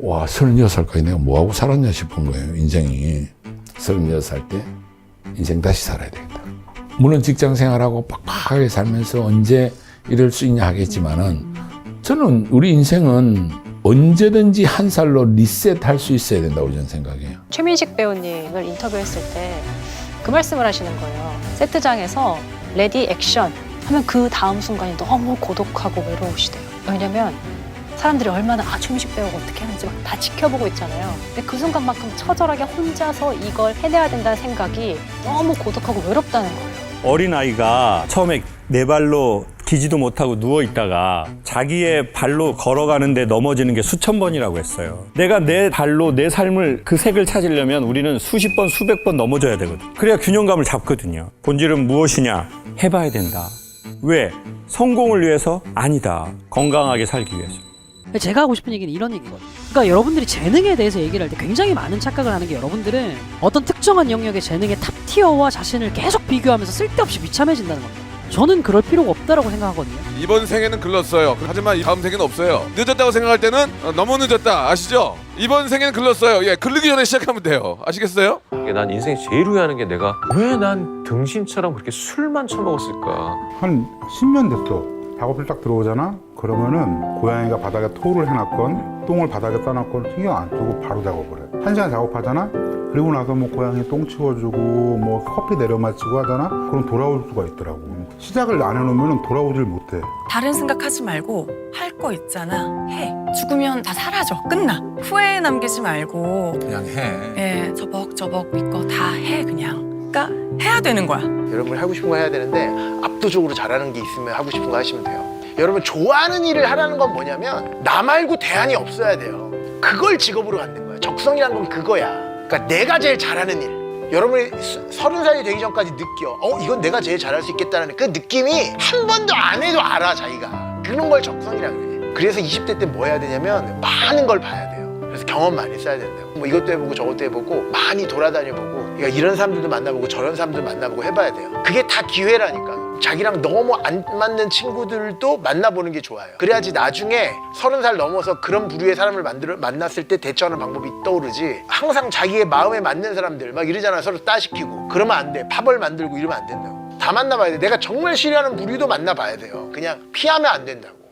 와, 36살까지 내가 뭐하고 살았냐 싶은 거예요, 인생이. 36살 때 인생 다시 살아야 되겠다. 물론 직장 생활하고 빡빡하게 살면서 언제 이럴 수 있냐 하겠지만은 저는 우리 인생은 언제든지 한 살로 리셋할 수 있어야 된다고 저는 생각해요. 최민식 배우님을 인터뷰했을 때 그 말씀을 하시는 거예요. 세트장에서 레디 액션 하면 그 다음 순간이 너무 고독하고 외로우시대요. 왜냐면 사람들이 얼마나 아 최민식 배우가 어떻게 하는지 막 다 지켜보고 있잖아요. 근데 그 순간만큼 처절하게 혼자서 이걸 해내야 된다는 생각이 너무 고독하고 외롭다는 거예요. 어린아이가 처음에 네 발로 기지도 못하고 누워 있다가 자기의 발로 걸어가는데 넘어지는 게 수천 번이라고 했어요. 내가 내 발로 내 삶을 그 색을 찾으려면 우리는 수십 번, 수백 번 넘어져야 되거든. 그래야 균형감을 잡거든요. 본질은 무엇이냐? 해봐야 된다. 왜? 성공을 위해서? 아니다. 건강하게 살기 위해서. 제가 하고 싶은 얘기는 이런 얘기거든요. 그러니까 여러분들이 재능에 대해서 얘기를 할 때 굉장히 많은 착각을 하는 게 여러분들은 어떤 특정한 영역의 재능의 탑티어와 자신을 계속 비교하면서 쓸데없이 비참해진다는 겁니다. 저는 그럴 필요가 없다라고 생각하거든요. 이번 생에는 글렀어요. 하지만 이 다음 생에는 없어요. 늦었다고 생각할 때는 어, 너무 늦었다. 아시죠? 이번 생에는 글렀어요. 예, 글르기 전에 시작하면 돼요. 아시겠어요? 이게 난 인생 제일 후회하는 게 내가 왜 난 등신처럼 그렇게 술만 처먹었을까? 한 10년 됐어. 작업실 딱 들어오잖아? 그러면은 고양이가 바닥에 토를 해놨건 똥을 바닥에 싸놨건 신경 안 쓰고 바로 작업을 해. 한 시간 작업하잖아? 그리고 나서 뭐 고양이 똥 치워주고 뭐 커피 내려 마치고 하잖아? 그럼 돌아올 수가 있더라고. 시작을 안 해놓으면 돌아오질 못해. 다른 생각하지 말고 할 거 있잖아. 해. 죽으면 다 사라져. 끝나. 후회 남기지 말고 그냥 해. 예, 저벅저벅 믿고 다해 그냥. 그러니까 해야 되는 거야. 여러분이 하고 싶은 거 해야 되는데 압도적으로 잘하는 게 있으면 하고 싶은 거 하시면 돼요. 여러분 좋아하는 일을 하라는 건 뭐냐면 나 말고 대안이 없어야 돼요. 그걸 직업으로 갖는 거야. 적성이란 건 그거야. 그러니까 내가 제일 잘하는 일. 여러분이 수- 서른 살이 되기 전까지 느껴. 어 이건 내가 제일 잘할 수 있겠다는 그 느낌이 한 번도 안 해도 알아 자기가. 그런 걸 적성이라 그래. 그래서 20대 때 뭐 해야 되냐면 많은 걸 봐야 돼요. 그래서 경험 많이 써야 된다고. 뭐 이것도 해보고 저것도 해보고 많이 돌아다녀보고 그러니까 이런 사람들도 만나보고 저런 사람들 만나보고 해봐야 돼요. 그게 다 기회라니까. 자기랑 너무 안 맞는 친구들도 만나보는 게 좋아요. 그래야지 나중에 서른 살 넘어서 그런 부류의 사람을 만들 만났을 때 대처하는 방법이 떠오르지. 항상 자기의 마음에 맞는 사람들 막 이러잖아. 서로 따시키고. 그러면 안 돼. 팝을 만들고 이러면 안 된다고. 다 만나봐야 돼. 내가 정말 싫어하는 부류도 만나봐야 돼요. 그냥 피하면 안 된다고.